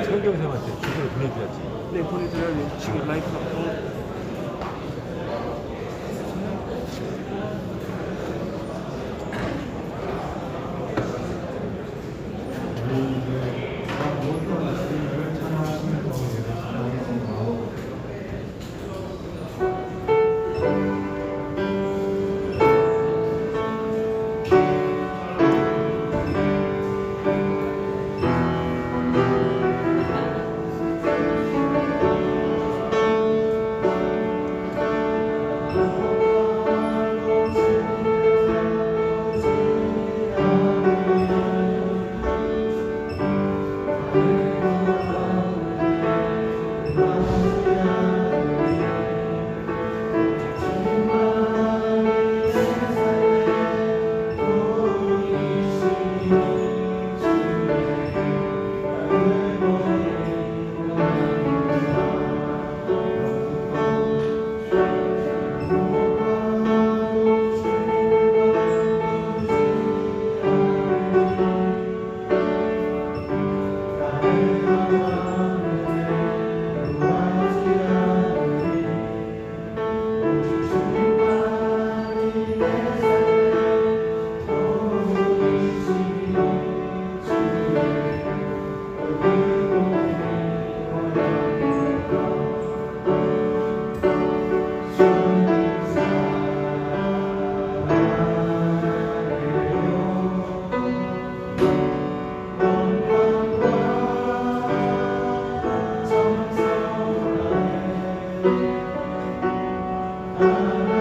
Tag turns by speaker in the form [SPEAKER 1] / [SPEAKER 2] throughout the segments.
[SPEAKER 1] 설경쌤한테 주소를 보내줘야지.
[SPEAKER 2] 네, 보내드려요. 지금 라이프 하고. 다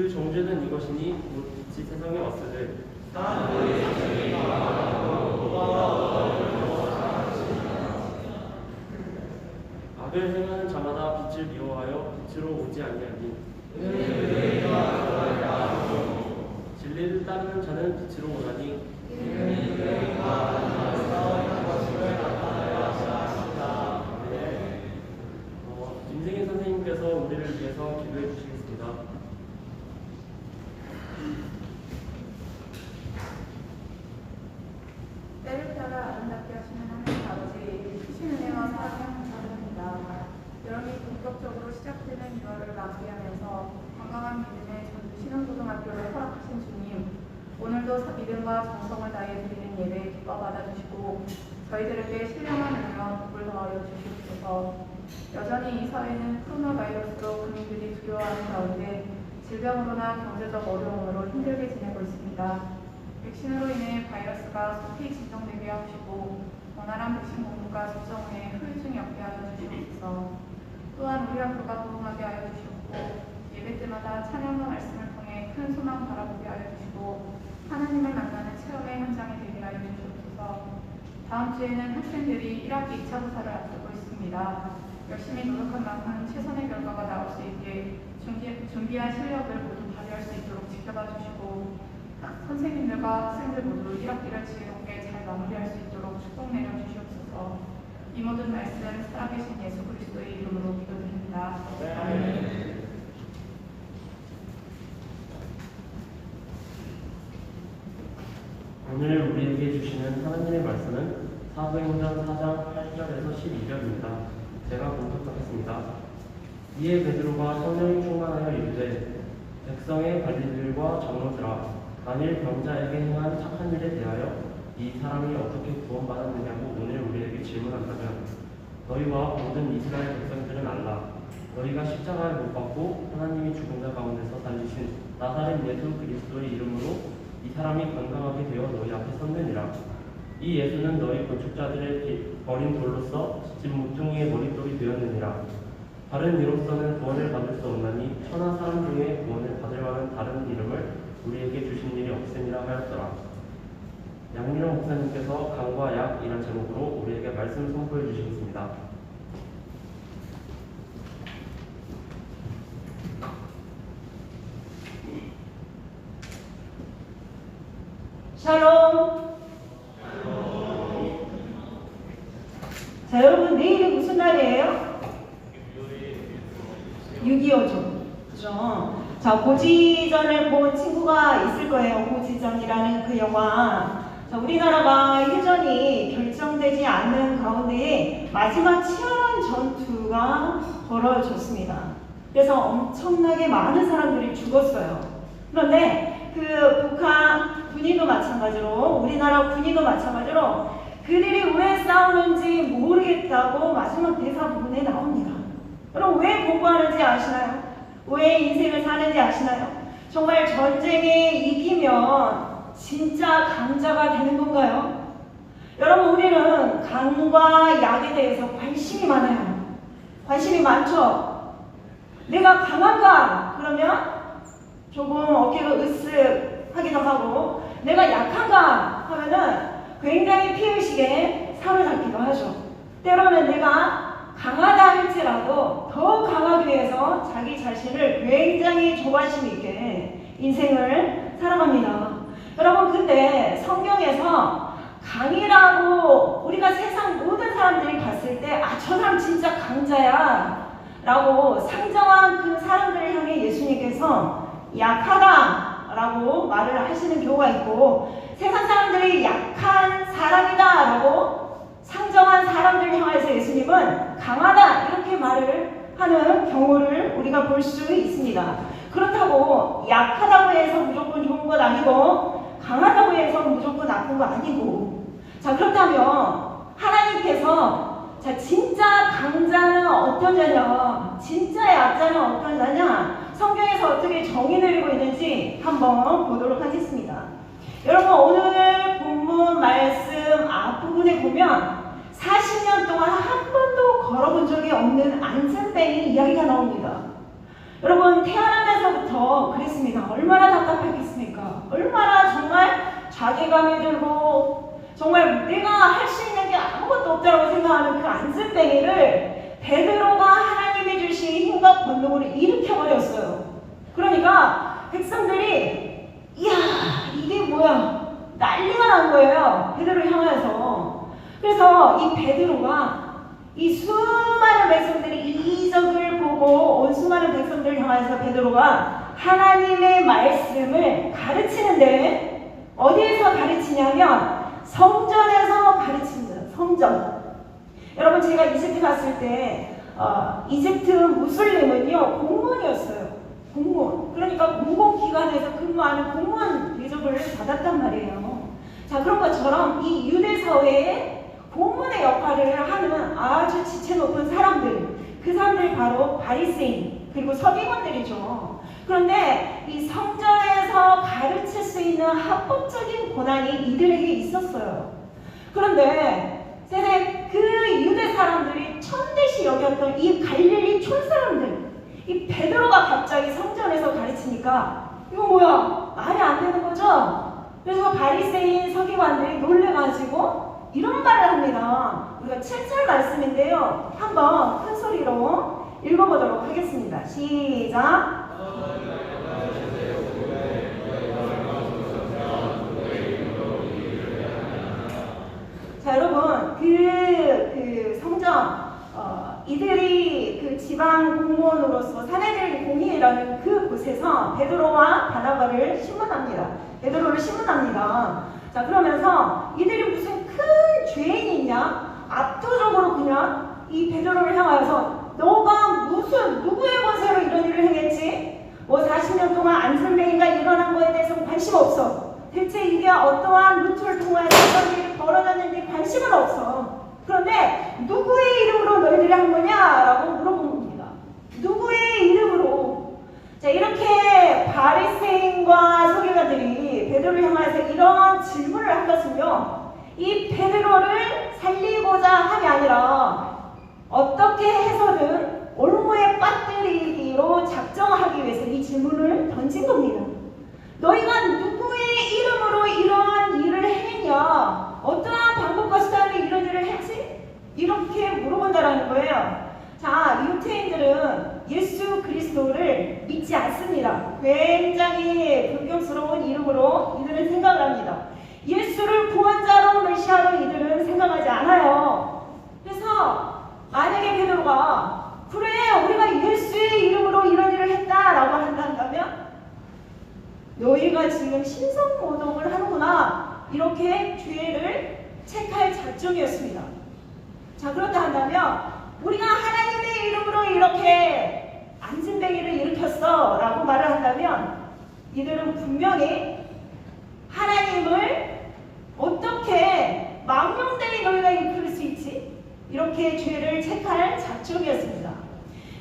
[SPEAKER 3] 그 정죄는 이것이니 곧 빛이 세상에 왔으되 악을 행하는 자마다 빛을 미워하여 빛으로 오지 아니하니. 진리를 따르는 자는 빛으로 오나니 어, 임생인 선생님께서 우리를 위해서 기도해 주시겠습니다.
[SPEAKER 4] 때를 따라 아름답게 하시는 하나님 아버지, 크신 은혜와 사랑에 감사드립니다. 여름이 본격적으로 시작되는 2월을 마무리하면서 건강한 믿음의 전주 신흥고등학교를 허락하신 주님, 오늘도 사- 믿음과 정성을 다해 드리는 예배 기뻐 받아주시고 저희들에게 신령한 은혜와 복을 더하여 주시옵소서. 여전히 이 사회는 코로나 바이러스로 국민들이 두려워하는 가운데 질병으로나 경제적 어려움으로 힘들게 지내고 있습니다. 백신으로 인해 바이러스가 속히 진정되게 하시고 원활한 백신 공급과 접종 후에 후유증이 없게 하여 주시옵소서. 또한 우리 학교가 부흥하게 하여 주시옵고 예배 때마다 찬양과 말씀을 통해 큰 소망 바라보게 하여 주시고 하나님을 만나는 체험의 현장이 되게 하여 주시옵소서. 다음 주에는 학생들이 1학기 2차 부사를 앞두고 있습니다. 열심히 노력한 만큼 최선의 결과가 나올 수 있게 준비, 준비 한 실력을 모두 발휘할 수 있도록 지켜봐 주시고 선생님들과 학생들 모두 1학기를 지혜롭게 잘 마무리할 수 있도록 축복 내려 주시옵소서. 이 모든 말씀 살아계신 예수 그리스도의 이름으로 기도드립니다.
[SPEAKER 3] 오늘 우리에게 주시는 하나님의 말씀은 사도행전 4장 8절에서 12절입니다. 제가 공독하겠습니다. 이에 베드로가 성령이 충만하여 이르되 백성의 관리들과 장로들아 만일 병자에게 행한 착한 일에 대하여 이 사람이 어떻게 구원받았느냐고 오늘 우리에게 질문한다면 너희와 모든 이스라엘 백성들은 알라 너희가 십자가에 못 박고 하나님이 죽은 자 가운데서 살리신 나사렛 예수 그리스도의 이름으로 이 사람이 건강하게 되어 너희 앞에 섰느니라 이 예수는 너희 건축자들의 기- 버린 돌로서 집 모퉁이의 머릿돌이 되었느니라 다른 이로서는 구원을 받을 수 없나니 천하 사람 중에 구원을 받을 만한 다른 이름을 우리에게 주신 일이 없으니라 하였더라. 양민호 목사님께서 강과 약이란 제목으로 우리에게 말씀 선포해 주시겠습니다.
[SPEAKER 5] 샬롬. 자, 여러분, 내일이 무슨 날이에요? 6.25죠. 그죠? 자, 고지전을 본 친구가 있을 거예요. 고지전이라는 그 영화. 자, 우리나라가 휴전이 결정되지 않는 가운데 마지막 치열한 전투가 벌어졌습니다. 그래서 엄청나게 많은 사람들이 죽었어요. 그런데 그 북한 군인도 마찬가지로 우리나라 군인도 마찬가지로 그들이 왜 싸우는지 모르겠다고 마지막 대사 부분에 나옵니다. 그럼 왜 공부하는지 아시나요? 왜 인생을 사는지 아시나요? 정말 전쟁에 이기면 진짜 강자가 되는 건가요? 여러분 우리는 강과 약에 대해서 관심이 많아요. 관심이 많죠? 내가 강한가? 그러면 조금 어깨가 으쓱하기도 하고 내가 약한가 하면은 굉장히 피의식에 사로잡기도 하죠. 때로는 내가 강하다 할지라도 더 강하기 위해서 자기 자신을 굉장히 조바심 있게 인생을 살아갑니다. 여러분 근데 성경에서 강이라고 우리가 세상 모든 사람들이 봤을 때 아 저 사람 진짜 강자야 라고 상정한 그 사람들을 향해 예수님께서 약하다 라고 말을 하시는 경우가 있고 세상 사람들이 약한 사람이다 라고 상정한 사람들을 향해서 예수님은 강하다 이렇게 말을 하는 경우를 우리가 볼 수 있습니다. 그렇다고 약하다고 해서 무조건 좋은 건 아니고 강하다고 해서 무조건 나쁜 거 아니고 자 그렇다면 하나님께서 자 진짜 강자는 어떤 자냐 진짜 약자는 어떤 자냐 성경에서 어떻게 정의 내리고 있는지 한번 보도록 하겠습니다. 여러분 오늘 본문 말씀 앞부분에 보면 40년 동안 한 번도 걸어본 적이 없는 안전뱅이 이야기가 나옵니다. 여러분 태어나면서부터 그랬습니다. 얼마나 답답했겠습니까? 얼마나 정말 자괴감이 들고 정말 내가 할 수 있는 게 아무것도 없다고 생각하는 그 안전뱅이를 베드로가 하나님이 주신 힘과 권능으로 일으켜버렸어요. 그러니까 백성들이 이야 이게 뭐야 난리가 난 거예요. 베드로를 향해서. 그래서 이 베드로가 이 수많은 백성들이 이적을 보고 온 수많은 백성들을 향해서 베드로가 하나님의 말씀을 가르치는데 어디에서 가르치냐면 성전에서 가르칩니다. 성전. 여러분 제가 이집트 갔을 때 어, 이집트 무슬림은요 공무원이었어요. 공무원. 그러니까 공공기관에서 근무하는 공무원 대접을 받았단 말이에요. 자 그런 것처럼 이 유대 사회에 공문의 역할을 하는 아주 지체 높은 사람들, 그 사람들이 바로 바리새인 그리고 서기관들이죠. 그런데 이 성전에서 가르칠 수 있는 합법적인 권한이 이들에게 있었어요. 그런데 세상에 그 유대 사람들이 천대시 여겼던 이 갈릴리 촌 사람들, 이 베드로가 갑자기 성전에서 가르치니까 이거 뭐야 말이 안 되는 거죠? 그래서 바리새인 서기관들이 놀래가지고 이런 말을 합니다. 우리가 7절 말씀인데요. 한번 큰 소리로 읽어보도록 하겠습니다. 시작. 자, 여러분, 그, 그 성전, 어, 이들이 그 지방 공무원으로서 사내들 공의라는 그 곳에서 베드로와 바나바를 신문합니다. 베드로를 신문합니다. 자, 그러면서 이들이 무슨 큰 죄인이냐? 압도적으로 그냥 이 베드로를 향하여서 너가 무슨 누구의 권세로 이런 일을 행했지? 뭐 40년 동안 안선배인가 일어난 거에 대해서 관심 없어. 대체 이게 어떠한 루트를 통해서 이런 일이 벌어졌는지 관심은 없어. 그런데 누구의 이름으로 너희들이 한 거냐라고 물어본 겁니다. 누구의 이름으로? 자 이렇게 바리새인과 서기관들이 베드로를 향해서 이런 질문을 한 것은요. 이 베드로를 살리고자 함이 아니라 어떻게 해서든 올무에 빠뜨리기로 작정하기 위해서 이 질문을 던진 겁니다. 너희가 누구의 이름으로 이러한 일을 했냐? 어떠한 방법과 수단으로 이런 일을 했지? 이렇게 물어본다라는 거예요. 자, 유태인들은 예수 그리스도를 믿지 않습니다. 굉장히 불경스러운 이름으로 이들은 생각을 합니다. 예수를 구원자로 메시아로 이들은 생각하지 않아요. 그래서 만약에 베드로가 그래 우리가 예수의 이름으로 이런 일을 했다라고 한다면 너희가 지금 신성모독을 하는구나 이렇게 죄를 책할 작정이었습니다. 자 그렇다 한다면 우리가 하나님의 이름으로 이렇게 안진뱅이를 일으켰어 라고 말을 한다면 이들은 분명히 하나님을 어떻게 망령되이 너희가 이끌 수 있지? 이렇게 죄를 책할 작정이었습니다.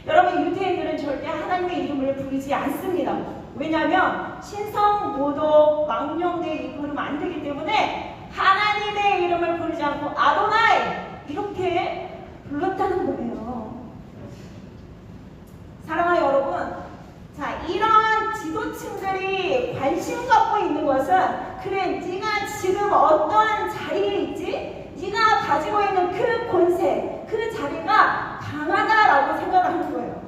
[SPEAKER 5] 여러분 유태인들은 절대 하나님의 이름을 부르지 않습니다. 왜냐하면 신성 모독 망령되이 이끌면 안 되기 때문에 하나님의 이름을 부르지 않고 아도나이 이렇게 불렀다는 거예요. 사랑하는 여러분, 자 이런 지도층들이 관심 갖고 있는 것은 그래 네가 지금 어떤 자리에 있지? 네가 가지고 있는 그 권세, 그 자리가 강하다라고 생각을 하는 거예요.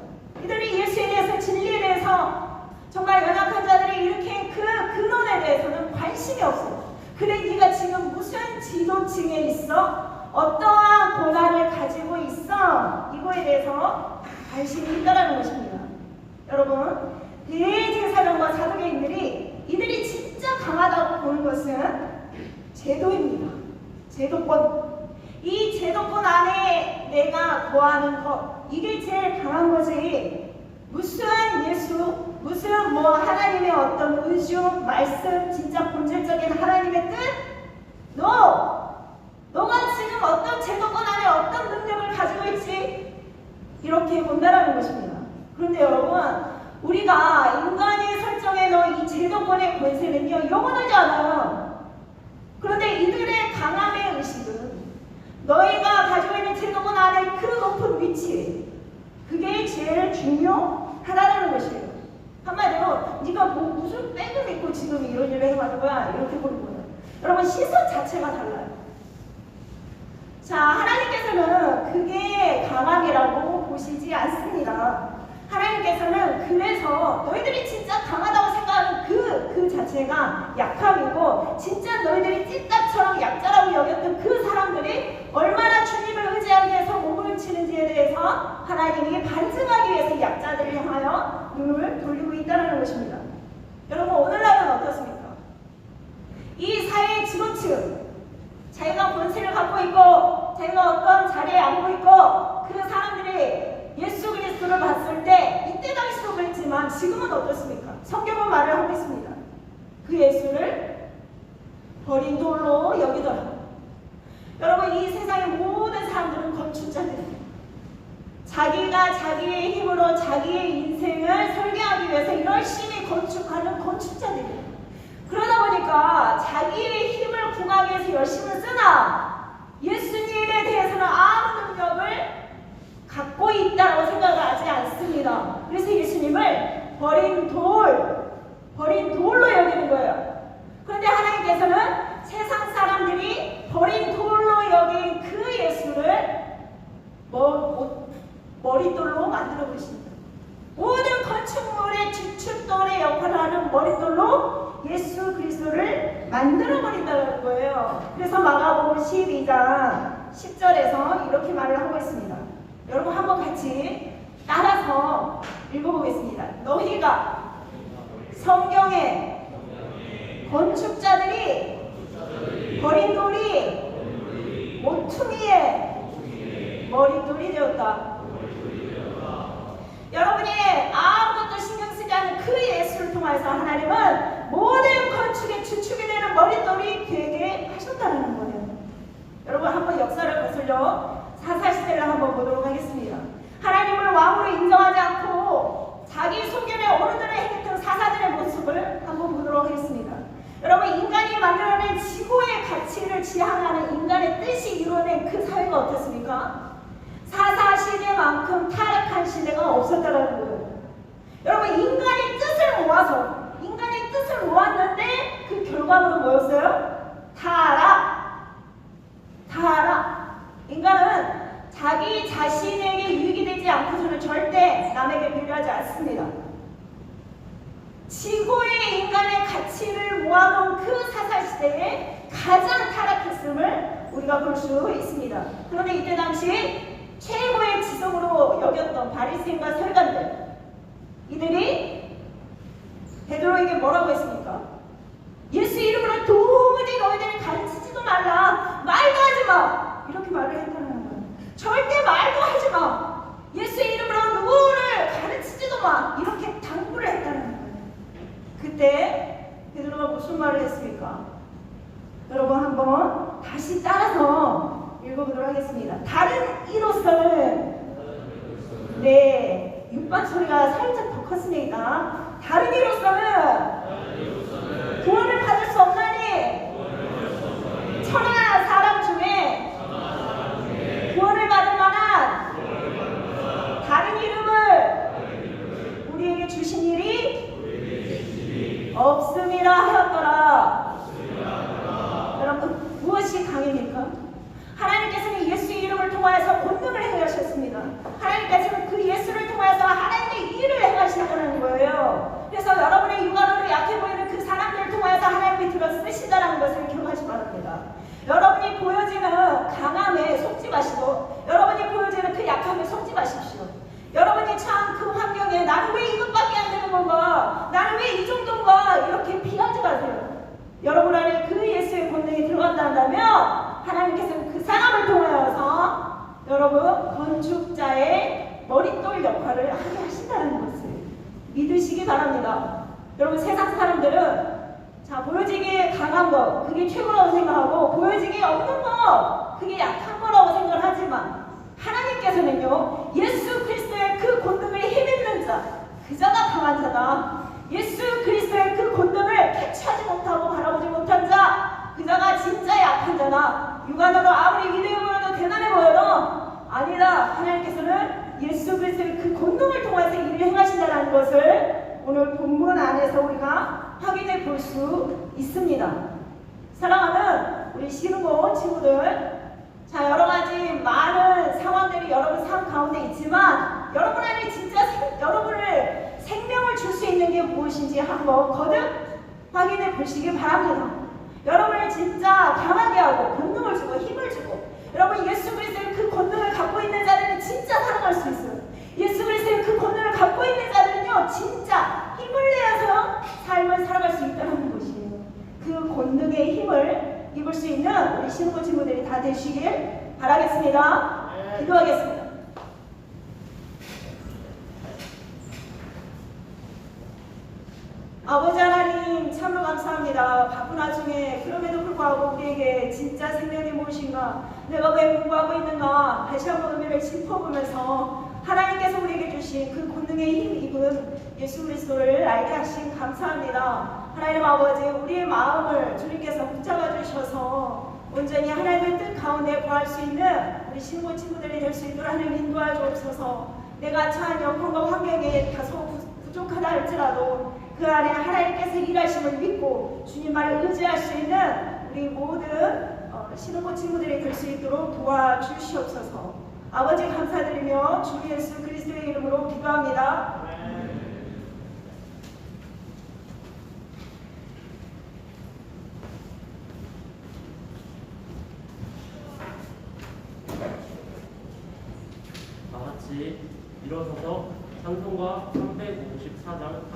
[SPEAKER 5] 이들이 예수에 대해서 진리에 대해서 정말 연약한 자들이 일으킨 그 근원에 대해서는 관심이 없어요. 그래 네가 지금 무슨 지도층에 있어? 어떠한 권한을 가지고 있어? 이거에 대해서 관심이 있다라는 것입니다. 여러분, 대제사장과 사도계인들이 이들이 진짜 강하다고 보는 것은 제도입니다. 제도권. 이 제도권 안에 내가 거하는 것, 이게 제일 강한 거지. 무슨 예수, 무슨 뭐 하나님의 어떤 은중, 말씀, 진짜 본질적인 하나님의 뜻? 너! 너가 지금 어떤 제도권 안에 어떤 능력을 가지고 있지? 이렇게 본다라는 것입니다. 그런데 여러분, 우리가 인간이 설정해 놓은 이 제도권의 권세는요, 영원하지 않아요. 그런데 이들의 강함의 의식은 너희가 가지고 있는 제도권 안에 그 높은 위치, 그게 제일 중요하다는 것이에요. 한마디로 네가 뭐 무슨 백을 믿고 지금 이런 일을 해가는 거야 이렇게 보는 거예요. 여러분 시선 자체가 달라요. 자 하나님께서는 그게 강함이라고 보시지 않습니다. 하나님께서는 그래서 너희들이 진짜 강하다고 생각하는 그, 그 자체가 약함이고 진짜 너희들이 찐따처럼 약자라고 여겼던 그 사람들이 얼마나 주님을 의지하기 위해서 몸을 치는지에 대해서 하나님이 반증하기 위해서 약자들을 향하여 눈을 돌리고 있다는 것입니다. 여러분 오늘날은 어떻습니까? 이 사회의 지도층 자기가 권세를 갖고 있고 자기가 어떤 자리에 앉고 있고 그 사람들이 예수 그리스도를 봤을 때 이때 당시도 그랬지만 지금은 어떻습니까? 성경은 말을 하고 있습니다. 그 예수를 버린 돌로 여기더라. 여러분 이 세상의 모든 사람들은 건축자들이에요. 자기가 자기의 힘으로 자기의 인생을 설계하기 위해서 열심히 건축하는 건축자들이에요. 그러다 보니까 자기의 힘을 구하기 위해서 열심히 쓰나 예수님에 대해서는 아무 능력을 갖고 있다고 생각하지 않습니다. 그래서 예수님을 버린 돌, 버린 돌로 여기는 거예요. 그런데 하나님께서는 세상 사람들이 버린 돌로 여긴 그 예수를 뭐, 머릿돌로 만들어 보십니다. 모든 건축물의 주춧돌의 역할을 하는 머릿돌로 예수 그리스도를 만들어 버린다는 거예요. 그래서 마가복음 12장 10절에서 이렇게 말을 하고 있습니다. 여러분 한번 같이 따라서 읽어보겠습니다. 너희가 성경에 건축자들이 버린 돌이 모퉁이에 머릿돌이 되었다. 여러분이 아무것도 신경 쓰지 않는 그 예수를 통해서 하나님은 모든 건축의 주축이 되는 머릿돌이 되게 하셨다는 거예요. 여러분 한번 역사를 거슬려 사사시대를 한번 보도록 하겠습니다. 하나님을 왕으로 인정하지 않고 자기 소견의 어른들을 행했던 사사들의 모습을 한번 보도록 하겠습니다. 여러분 인간이 만들어낸 지구의 가치를 지향하는 인간의 뜻이 이루어낸 그 사회가 어떻습니까? 사사 시대만큼 타락한 시대가 없었다는 거예요. 여러분 인간의 뜻을 모아서 인간의 뜻을 모았는데 그 결과물은 뭐였어요? 타락. 타락. 인간은 자기 자신에게 유익이 되지 않고서는 절대 남에게 배려하지 않습니다. 지구의 인간의 가치를 모아놓은 그 사사 시대에 가장 타락했음을 우리가 볼 수 있습니다. 그런데 이때 당시 최고의 지성으로 여겼던 바리새인과 설관들 이들이 베드로에게 뭐라고 했습니까? 예수 이름으로 도무지 너희들이 가르치지도 말라 말도 하지 마 이렇게 말을 했다는 거예요. 절대 말도 하지 마 예수 이름으로 누구를 가르치지도 마 이렇게 당부를 했다는 거예요. 그때 베드로가 무슨 말을 했습니까? 여러분 한번 다시 따라서 읽어보도록 하겠습니다. 다른 이로서는 네 육반 소리가 살짝 더 컸습니다. 다른 이로서는 구원을 받을 수 없나니 천하 사람 중에 구원을 받을 만한 다른 이름을 우리에게 주신 일이 없음이라 하였더라. 여러분 무엇이 강입니까? 하나님께서는 예수 이름을 통하여서 본능을 행하셨습니다. 하나님께서는 그 예수를 통하여서 하나님의 일을 행하신다는 거예요. 그래서 여러분의 육안으로 약해 보이는 그 사람들을 통하여서 하나님이 들어 쓰신다는 것을 기억하시 기 바랍니다. 여러분이 보여지는 강함에 속지 마시고 여러분이 보여지는 그 약함에 속지 마십시오. 여러분이 참 그 환경에 나는 왜 이것밖에 안 되는 건가? 나는 왜 이 정도인가? 이렇게 비하지 마세요. 여러분 안에 그 예수의 본능이 들어간다 한다면 하나님께서는 그 사람을 통하여서 여러분 건축자의 머릿돌 역할을 하게 하신다는 것을 믿으시기 바랍니다. 여러분 세상 사람들은 자 보여지기 강한 거 그게 최고라고 생각하고 보여지기 없는 거. 그게 약한 거라고 생각을 하지만 하나님께서는요 예수 그리스도의 그 권능을 힘있는 자 그자가 강한 자다. 예수 그리스도의 그 권능을 캐치하지 못하고 바라보지 못한 자 그자가 진짜 약한 자다. 육안으로 아무리 위대해 보여도 대단해 보여도 아니다 하나님께서는 예수 그리스도의 그 권능을 통해서 일을 행하신다는 것을 오늘 본문 안에서 우리가 확인해 볼 수 있습니다. 사랑하는 우리 신고 친구들, 자 여러 가지 많은 상황들이 여러분 삶 가운데 있지만 여러분 안에 진짜 생, 여러분을 생명을 줄 수 있는 게 무엇인지 한번 거듭 확인해 보시기 바랍니다. 여러분을 진짜 강하게 하고 본능을 주고 힘을 주고 여러분 예수 그리스도의 그 권능을 갖고 있는 자들은 진짜 살아갈 수 있어요. 예수 그리스도의 그 권능을 갖고 있는 자들은요 진짜 힘을 내어서 삶을 살아갈 수 있다는 것이에요. 그 권능의 힘을 입을 수 있는 우리 신부 친구들이 다 되시길 바라겠습니다. 기도하겠습니다. 아버지 하나님 참으로 감사합니다. 바쁜 와중에 그럼에도 불구하고 우리에게 진짜 생명이 무엇인가 내가 왜 공부하고 있는가 다시 한번 의미를 짚어보면서 하나님께서 우리에게 주신 그 권능의 힘 입은 예수 그리스도를 알게 하신 감사합니다. 하나님 아버지 우리의 마음을 주님께서 붙잡아 주셔서 온전히 하나님의 뜻 가운데 구할 수 있는 우리 신부 친구들이 될 수 있도록 하나님 인도하 주옵소서 내가 처한 여건과 환경에 다소 부- 부족하다 할지라도 그 안에 하나님께서 일하심을 믿고 주님 말을 의지할 수 있는 우리 모든 어, 신부 친구들이 될 수 있도록 도와주시옵소서 아버지 감사드리며 주 예수 그리스도의 이름으로 기도합니다.
[SPEAKER 2] 다 같이 일어서서 찬송가 354장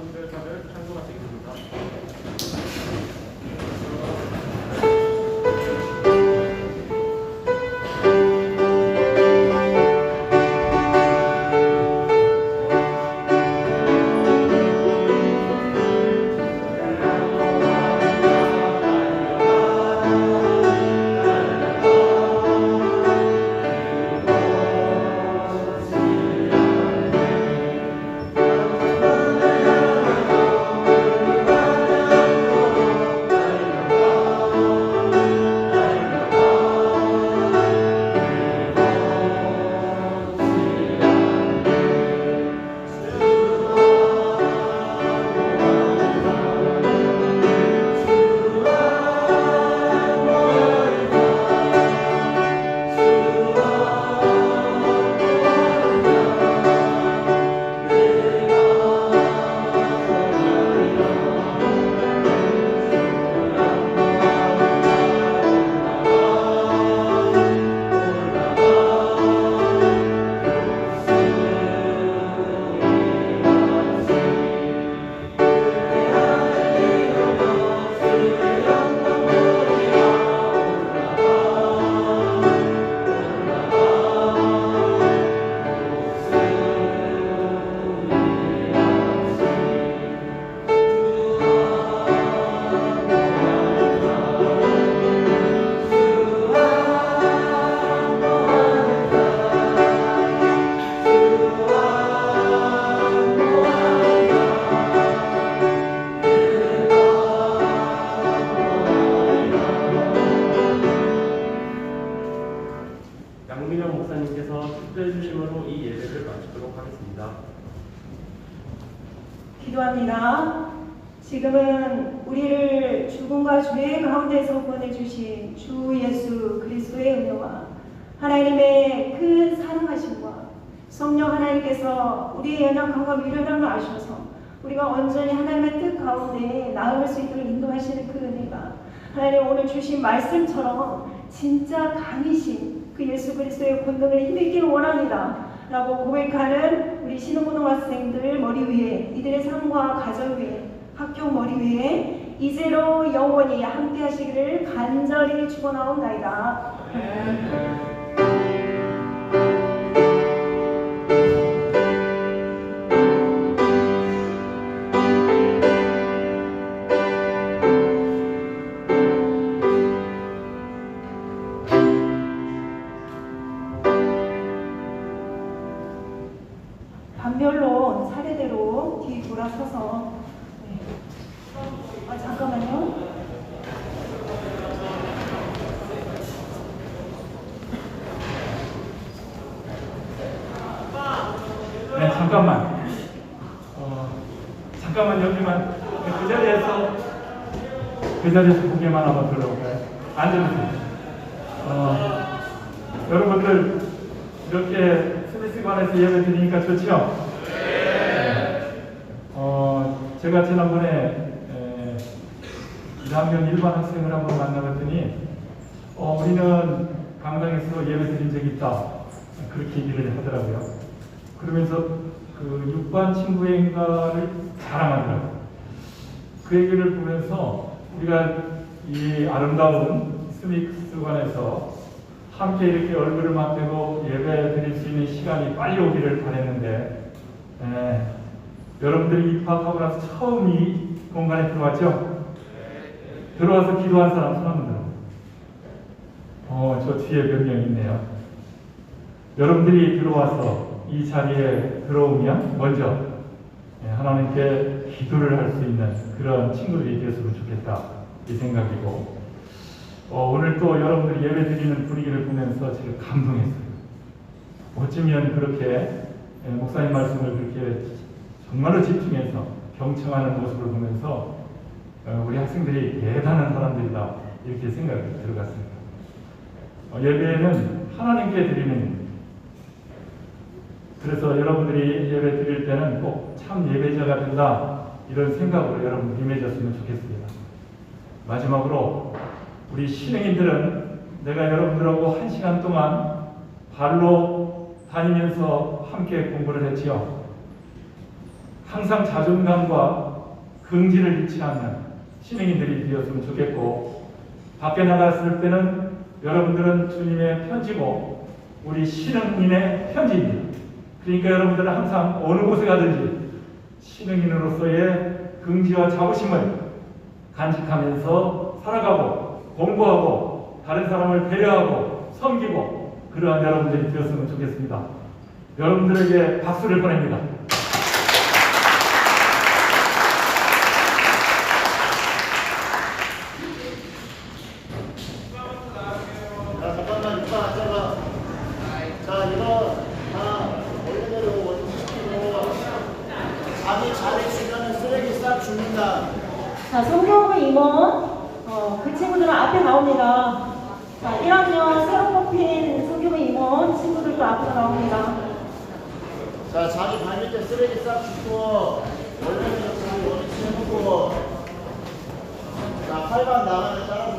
[SPEAKER 5] 기도합니다. 지금은 우리를 죽음과 죄의 가운데서 보내주신 주 예수 그리스도의 은혜와 하나님의 큰 사랑하심과 성령 하나님께서 우리의 연약함과 미련함을 아셔서 우리가 온전히 하나님의 뜻 가운데 나아갈 수 있도록 인도하시는 그 은혜가 하나님 오늘 주신 말씀처럼 진짜 강이신 그 예수 그리스도의 권능을 힘있길 원합니다. 라고 고백하는 우리 신혼고등학생들 머리 위에 이들의 삶과 가정 위에 학교 머리 위에 이제로 영원히 함께 하시기를 간절히 축원하옵나이다. 서서 네. 아 잠깐만요.
[SPEAKER 1] 네, 잠깐만. 어, 잠깐만 여기만 그 자리에서 그 자리에서 고개만 한번 들어볼까요? 앉아주세요. 어, 여러분들 이렇게 스미스관에서 예배 드리니까 좋죠? 네. 어, 제가 지난번에 에, 1학년 일반 학생을 한번 만나봤더니 어, 우리는 강당에서 예배 드린 적이 있다. 그렇게 얘기를 하더라고요. 그러면서 그 6반 친구의 인가를 자랑하더라고요. 그 얘기를 보면서 우리가 이 아름다운 스믹스관에서 함께 이렇게 얼굴을 맞대고 예배 드릴 수 있는 시간이 빨리 오기를 바랬는데 에, 여러분들이 입학하고 나서 처음 이 공간에 들어왔죠? 들어와서 기도한 사람 손 한번 들어. 어, 저 뒤에 몇 명 있네요. 여러분들이 들어와서 이 자리에 들어오면 먼저 예, 하나님께 기도를 할 수 있는 그런 친구들이 되었으면 좋겠다 이 생각이고 어, 오늘 또 여러분들이 예배 드리는 분위기를 보면서 제가 감동했어요. 어쩌면 그렇게 예, 목사님 말씀을 그렇게 정말로 집중해서 경청하는 모습을 보면서 어, 우리 학생들이 대단한 사람들이다 이렇게 생각이 들어갔습니다. 어, 예배는 하나님께 드리는 그래서 여러분들이 예배 드릴 때는 꼭 참 예배자가 된다 이런 생각으로 여러분 임해졌으면 좋겠습니다. 마지막으로 우리 신앙인들은 내가 여러분들하고 한 시간 동안 발로 다니면서 함께 공부를 했지요. 항상 자존감과 긍지를 잃지 않는 신앙인들이 되었으면 좋겠고 밖에 나갔을 때는 여러분들은 주님의 편지고 우리 신앙인의 편지입니다. 그러니까 여러분들은 항상 어느 곳에 가든지 신앙인으로서의 긍지와 자부심을 간직하면서 살아가고 공부하고 다른 사람을 배려하고 섬기고 그러한 여러분들이 되었으면 좋겠습니다. 여러분들에게 박수를 보냅니다.
[SPEAKER 6] 자, 잠깐만 이거 앉아봐. 자, 이거 다 원래대로 원시시키고 자기 자리 주변에 쓰레기 싹 줍는다.
[SPEAKER 5] 자, 성경의 임원, 어, 그 친구들은 앞에 나옵니다. 자, 1학년 새로 뽑힌 성경의 임원 친구들도 앞으로 나옵니다.
[SPEAKER 6] 자, 자기 발 밑에 쓰레기 싹 줍고 원래대로 자기 원위치 해놓고 자, 8반 나가면 나가는